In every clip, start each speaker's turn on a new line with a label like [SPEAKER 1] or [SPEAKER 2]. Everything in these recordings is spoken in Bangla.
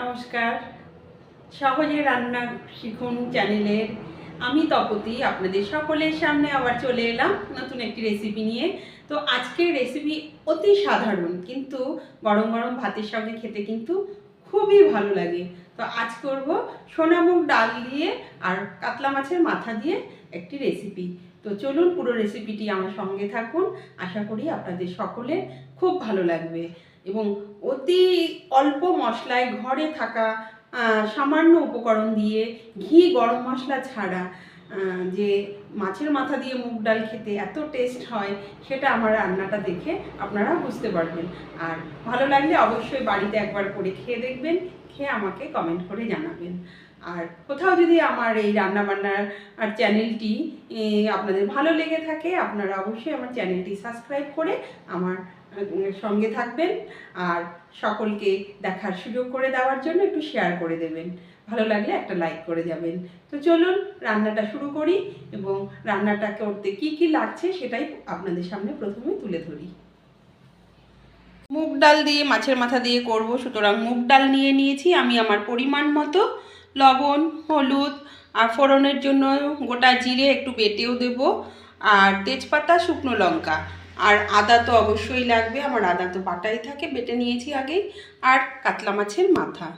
[SPEAKER 1] নমস্কার। সহজে রান্না শিখুন চ্যানেলের। আমি তপতি, আপনাদের সকলের সামনে আবার চলে এলাম নতুন একটি রেসিপি নিয়ে। তো আজকের রেসিপি অতি সাধারণ, কিন্তু গরম গরম ভাতের সঙ্গে খেতে কিন্তু খুবই ভালো লাগে। তো আজ করব সোনামুখ ডাল দিয়ে আর কাতলা মাছের মাথা দিয়ে একটি রেসিপি তো চলুন পুরো রেসিপিটি আমার সঙ্গে থাকুন। আশা করি আপনাদের সকলে খুব ভালো লাগবে। এবং অতি অল্প মশলায় ঘরে থাকা সামান্য উপকরণ দিয়ে ঘি গরম মশলা ছাড়া যে মাছের মাথা দিয়ে মুগ ডাল খেতে এত টেস্ট হয়, সেটা আমার রান্নাটা দেখে আপনারা বুঝতে পারবেন। আর ভালো লাগলে অবশ্যই বাড়িতে একবার করে খেয়ে দেখবেন, খেয়ে আমাকে কমেন্ট করে জানাবেন। আর কোথাও যদি আমার এই রান্নাবান্নার, আর চ্যানেলটি আপনাদের ভালো লেগে থাকে, আপনারা অবশ্যই আমার চ্যানেলটি সাবস্ক্রাইব করে আমার সঙ্গে থাকবেন আর সকলকে দেখার সুযোগ করে দেওয়ার জন্য একটু শেয়ার করে দেবেন। ভালো লাগলে একটা লাইক করে যাবেন। তো চলুন, রান্নাটা শুরু করি এবং রান্নাটা করতে কি কি লাগছে সেটাই আপনাদের সামনে প্রথমে তুলে ধরি। মুগ ডাল দিয়ে মাছের মাথা দিয়ে করব, সুতরাং মুগ ডাল নিয়ে নিয়েছি আমি আমার পরিমাণ মতো। লবণ, হলুদ আর ফোড়নের জন্য গোটা জিরে একটু বেটেও দেব। আর তেজপাতা, শুকনো লঙ্কা। আর আদা তো অবশ্যই লাগবে, আমার আদা তো বাটাই থাকে, বেটে নিয়েছি আগেই, আর কাতলা মাছের মাথা।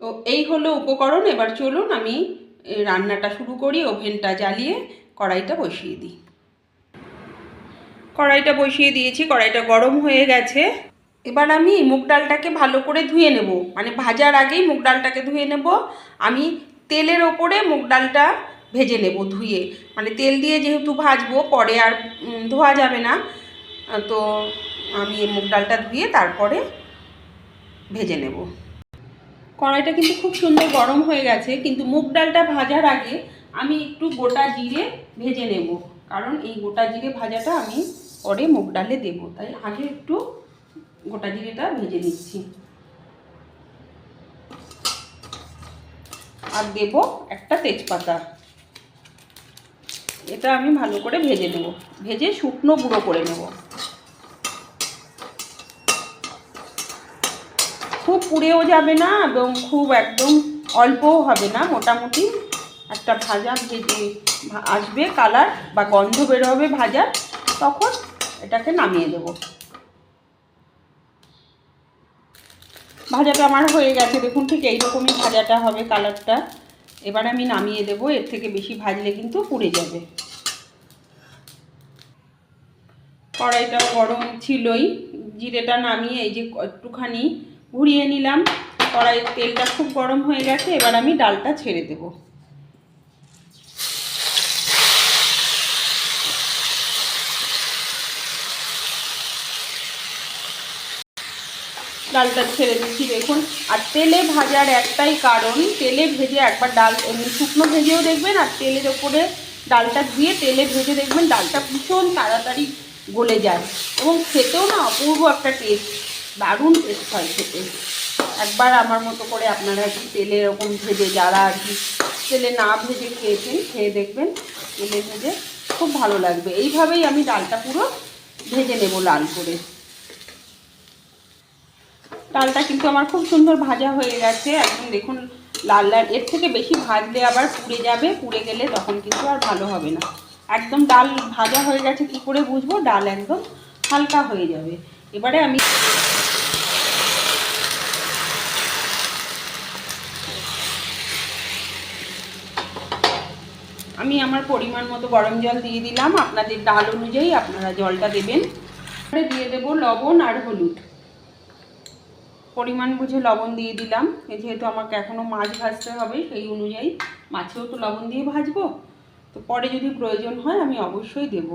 [SPEAKER 1] তো এই হলো উপকরণ, এবার চলুন আমি রান্নাটা শুরু করি, ওভেনটা জ্বালিয়ে কড়াইটা বসিয়ে দিই। কড়াইটা বসিয়ে দিয়েছি, কড়াইটা গরম হয়ে গেছে। এবার আমি মুগ ডালটাকে ভালো করে ধুয়ে নেব মানে ভাজার আগেই মুগ ডালটাকে ধুয়ে নেব। আমি তেলের ওপরে মুগ ডালটা ভেজে নেব, ধুয়ে। মানে তেল দিয়ে যেহেতু ভাজবো, পরে আর ধোয়া যাবে না। তো আমি মুগ ডালটা ধুয়ে তারপরে ভেজে নেব। কড়াইটা কিন্তু খুব সুন্দর গরম হয়ে গেছে, কিন্তু মুগ ডালটা ভাজার আগে আমি একটু গোটা জিরে ভেজে নেব। কারণ এই গোটা জিরে ভাজাটা আমি পরে মুগ ডালে দেবো, তাই আগে একটু গোটা জিরেটা ভেজে নিচ্ছি। আর দেব একটা তেজপাতা। এটা আমি ভালো করে ভেজে নেব। ভেজে শুকনো গুঁড়ো করে নেব। খুব পুড়েও যাবে না এবং খুব একদম অল্পও হবে না, মোটামুটি একটা ভাজা ভেজে আসবে কালার বা গন্ধ বেরোবে ভাজার তখন এটাকে নামিয়ে দেবো। ভাজাটা আমার হয়ে গেছে, দেখুন ঠিক এইরকমই ভাজাটা হবে কালারটা। এবার আমি নামিয়ে দেবো, এর থেকে বেশি ভাজলে কিন্তু পুড়ে যাবে। কড়াইটা গরম ছিলই, জিরেটা নামিয়ে এই যে একটুখানি ঘুরিয়ে নিলাম। কড়াইয়ের তেলটা খুব গরম হয়ে গেছে, এবার আমি ডালটা ছেড়ে দেব। ডালটা ছেড়ে দিচ্ছি, দেখুন। আর তেলে ভাজার একটাই কারণ, তেলে ভেজে একবার ডাল, এমনি শুকনো ভেজেও দেখবেন, আর তেলের ওপরে ডালটা দিয়ে তেলে ভেজে দেখবেন ডালটা ভীষণ তাড়াতাড়ি গলে যায়। এবং খেতেও না অপূর্ব একটা টেস্ট দারুণ টেস্ট হয় খেতে। একবার আমার মতো করে আপনারা কি তেলে এরকম ভেজে, যারা আর কি তেলে না ভেজে খেয়েছেন, খেয়ে দেখবেন, তেলে ভেজে খুব ভালো লাগবে। এইভাবেই আমি ডালটা পুরো ভেজে নেব লাল করে। ডালটা কিন্তু আমার খুব সুন্দর ভাজা হয়ে গেছে। একদম দেখুন, লাল লাল। এর থেকে বেশি ভাজলে আবার পুড়ে যাবে, পুড়ে গেলে তখন কিন্তু আর ভালো হবে না। একদম ডাল ভাজা হয়ে গেছে, কি করে বুঝব? ডাল একদম হালকা হয়ে যাবে। এবারে আমি আমি আমার পরিমাণ মতো গরম জল দিয়ে দিলাম। আপনাদের ডাল অনুযায়ী আপনারা জলটা দেবেন। দিয়ে দেবো লবণ আর হলুদ। পরিমাণ বুঝে লবণ দিয়ে দিলাম। যেহেতু আমাকে এখনও মাছ ভাজতে হবে, সেই অনুযায়ী মাছেও তো লবণ দিয়ে ভাজবো। তো পরে যদি প্রয়োজন হয় আমি অবশ্যই দেব।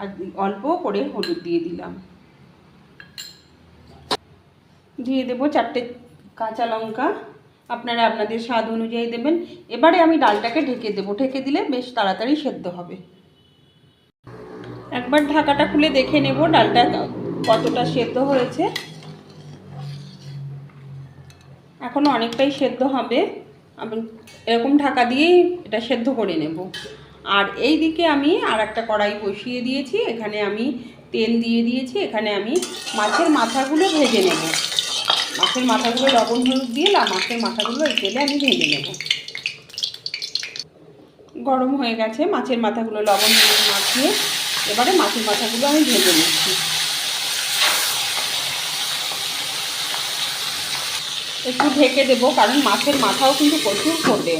[SPEAKER 1] আর অল্প করে হলুদ দিয়ে দিলাম। দিয়ে দেবো চারটে কাঁচা লঙ্কা। আপনারা আপনাদের স্বাদ অনুযায়ী দেবেন। এবারে আমি ডালটাকে ঢেকে দেবো। ঢেকে দিলে বেশ তাড়াতাড়ি সেদ্ধ হবে। একবার ঢাকাটা খুলে দেখে নেব ডালটা কতটা সেদ্ধ হয়েছে। এখনও অনেকটাই সেদ্ধ হবে। আমি এরকম ঢাকা দিয়েই এটা সেদ্ধ করে নেব। আর এই দিকে আমি আর একটা কড়াই বসিয়ে দিয়েছি। এখানে আমি তেল দিয়ে দিয়েছি। এখানে আমি মাছের মাথাগুলো ভেজে নেব। মাছের মাথাগুলো লবণ হলুদ দিয়ে মাছের মাথাগুলো এই তেলে আমি ভেজে নেব। গরম হয়ে গেছে। মাছের মাথাগুলো লবণ হলুদ মাখিয়ে এবারে মাছের মাথাগুলো আমি ভেজে নিচ্ছি। একটু ঢেকে দেবো, কারণ মাছের মাথাও কিন্তু প্রচুর ফোটে।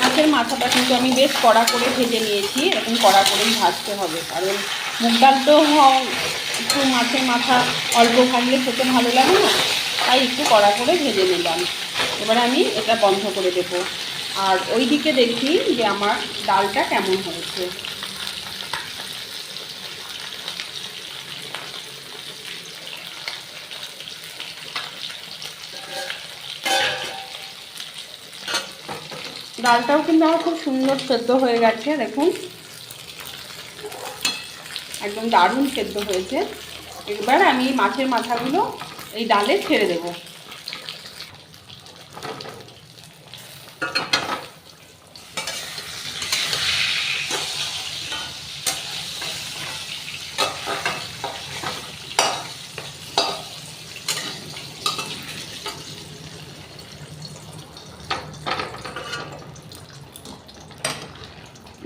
[SPEAKER 1] মাছের মাথাটা কিন্তু আমি বেশ কড়া করে ভেজে নিয়েছি, এরকম কড়া করেই ভাজতে হবে, কারণ মুগ ডাল তো একটু মাছের মাথা অল্প ভাজলে খেতে ভালো লাগে না, তাই একটু কড়া করে ভেজে নিলাম। এবার আমি এটা বন্ধ করে দেব। আর ওই দিকে দেখি যে আমার ডালটা কেমন হয়েছে। ডালটাও কিন্তু আমার খুব সুন্দর সেদ্ধ হয়ে গেছে, দেখুন। একদম দারুণ সেদ্ধ হয়েছে। এবার আমি মাছের মাথাগুলো এই ডালে ছেড়ে দেব।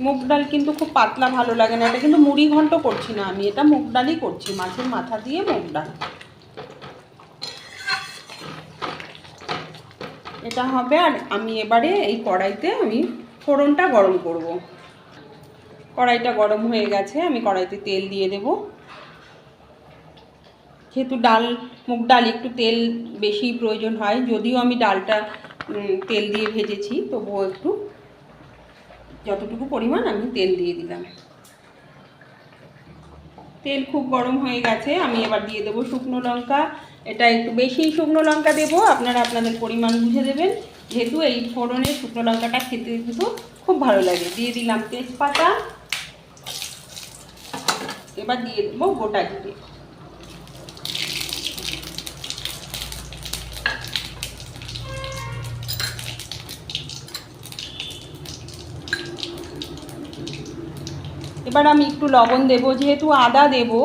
[SPEAKER 1] মুগ ডাল কিন্তু খুব পাতলা ভালো লাগে না, এটা কিন্তু মুড়ি ঘন্ট করছি না আমি, এটা মুগ ডালই করছি, মাছের মাথা দিয়ে মুগ ডাল। এটা হবে, আর আমি এবারে এই কড়াইতে আমি ফোড়নটা গরম করব। কড়াইটা গরম হয়ে গেছে, আমি কড়াইতে তেল দিয়ে দেব। যেহেতু ডাল, মুগ ডাল একটু তেল বেশি প্রয়োজন হয়, যদিও আমি ডালটা তেল দিয়ে ভেজেছি, তবুও একটু যতটুকু পরিমাণ আমি তেল দিয়ে দিলাম। তেল খুব গরম হয়ে গেছে, আমি এবার দিয়ে দেবো শুকনো লঙ্কা। এটা একটু বেশি শুকনো লঙ্কা দেবো, আপনারা আপনাদের পরিমাণ বুঝে দেবেন। যেহেতু এই ফোড়নে শুকনো লঙ্কাটা খেতে কিন্তু খুব ভালো লাগে। দিয়ে দিলাম তেজপাতা। এবার দিয়ে দেবো গোটা জিরে। এবার আমি একটু লবণ দেবো, যেহেতু আদা দেবো,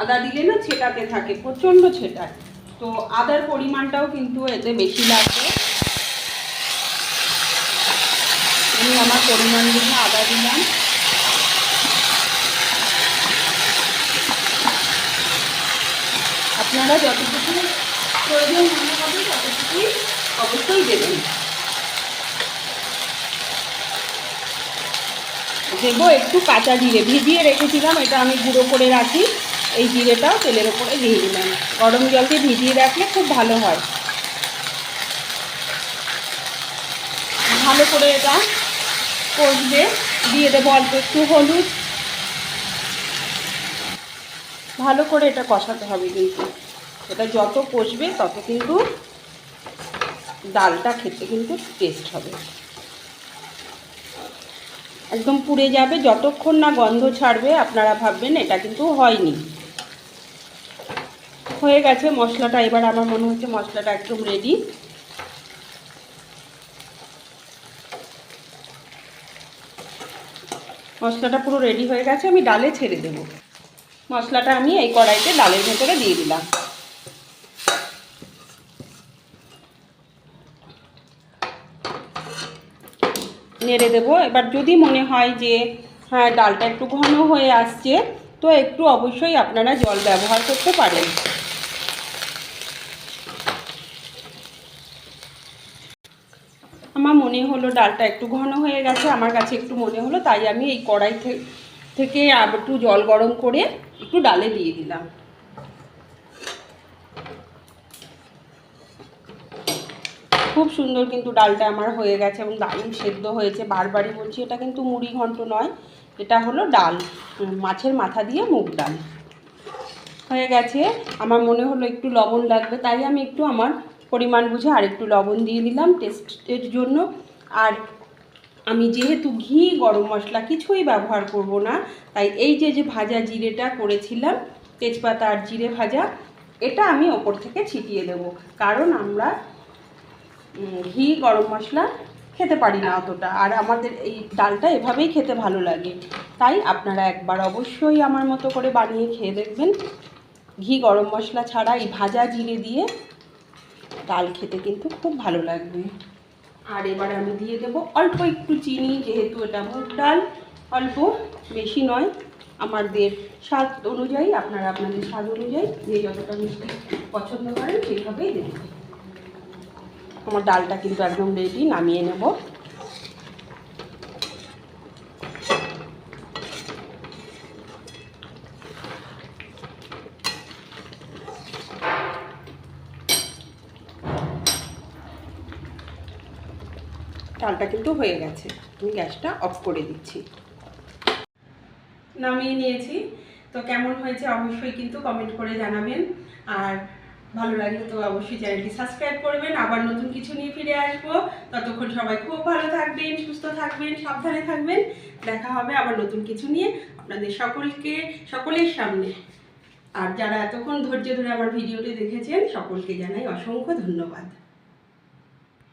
[SPEAKER 1] আদা দিলে না ছেটাতে থাকে, প্রচণ্ড ছেটায়। তো আদার পরিমাণটাও কিন্তু এতে বেশি লাগবে। আমি আমার পরিমাণ বুঝে আদা দিলাম। আপনারা যতটুকু প্রয়োজন মনে হবে ততটুকুই অবশ্যই দেবেন। দেবো একটু কাঁচা জিরে ভিজিয়ে রেখেছিলাম, এটা আমি গুঁড়ো করে রাখি। এই জিরেটাও তেলের ওপরে দিয়ে দিলাম। গরম জলকে ভিজিয়ে রাখলে খুব ভালো হয়। ভালো করে এটা কষবে। দিয়ে দেবো অল্প একটু হলুদ। ভালো করে এটা কষাতে হবে কিন্তু। এটা যত কষবে তত কিন্তু ডালটা খেতে কিন্তু টেস্ট হবে। একদম পুড়ে যাবে, যতক্ষণ না গন্ধ ছাড়বে, আপনারা ভাববেন এটা কিন্তু হয়নি। হয়ে গেছে মশলাটা, এবার আমার মনে হচ্ছে মশলাটা একদম রেডি মশলাটা পুরো রেডি হয়ে গেছে, আমি ডালে ছেড়ে দেব। মশলাটা আমি এই কড়াইতে ডালের ভেতরে দিয়ে দিলাম। নেড়ে দেবো। এবার যদি মনে হয় যে হ্যাঁ ডালটা একটু ঘন হয়ে আসছে, তো একটু অবশ্যই আপনারা জল ব্যবহার করতে পারেন। আমার মনে হলো ডালটা একটু ঘন হয়ে গেছে, আমার কাছে একটু মনে হলো, তাই আমি এই কড়াই থেকে একটু জল গরম করে একটু ডালে দিয়ে দিলাম। খুব সুন্দর কিন্তু ডালটা আমার হয়ে গেছে এবং দারুণ সেদ্ধ হয়েছে। বারবারই বলছি, এটা কিন্তু মুড়ি ঘন্ট নয়, এটা হলো ডাল মাছের মাথা দিয়ে মুগ ডাল। হয়ে গেছে। আমার মনে হলো একটু লবণ লাগবে, তাই আমি একটু আমার পরিমাণ বুঝে আর একটু লবণ দিয়ে দিলাম টেস্টের জন্য। আর আমি যেহেতু ঘি, গরম মশলা কিছুই ব্যবহার করব না, তাই এই যে যে ভাজা জিরেটা করেছিলাম, তেজপাতা আর জিরে ভাজা, এটা আমি ওপর থেকে ছিটিয়ে দেব। কারণ আমরা ঘি, গরম মশলা খেতে পারি না অতটা। আর আমাদের এই ডালটা এভাবেই খেতে ভালো লাগে। তাই আপনারা একবার অবশ্যই আমার মতো করে বানিয়ে খেয়ে দেখবেন। ঘি, গরম মশলা ছাড়া এই ভাজা জিরে দিয়ে ডাল খেতে কিন্তু খুব ভালো লাগবে। আর এবার আমি দিয়ে দেব অল্প একটু চিনি, যেহেতু এটা মুগ ডাল। অল্প, বেশি নয়। আমাদের স্বাদ অনুযায়ী, আপনারা আপনাদের স্বাদ অনুযায়ী, যে যতটা মিষ্টি পছন্দ করেন সেইভাবেই দেবেন। আমার ডালটা কিন্তু একদম রেডি নামিয়ে নেব। ডালটা কিন্তু হয়ে গেছে। আমি গ্যাসটা অফ করে দিচ্ছি। নামিয়ে নিয়েছি। তো কেমন হয়েছে অবশ্যই কিন্তু কমেন্ট করে জানাবেন। আর ভালো লাগলে তো অবশ্যই চ্যানেলটি সাবস্ক্রাইব করবেন। আবার নতুন কিছু নিয়ে ফিরে আসব। ততক্ষণ সবাই খুব ভালো থাকবেন, সুস্থ থাকবেন, সাবধানে থাকবেন। দেখা হবে আবার নতুন কিছু নিয়ে আপনাদের সকলকে, সকলের সামনে। আর যারা এতক্ষণ ধৈর্য ধরে আমার ভিডিওটি দেখেছেন, সকলকে জানাই অসংখ্য ধন্যবাদ।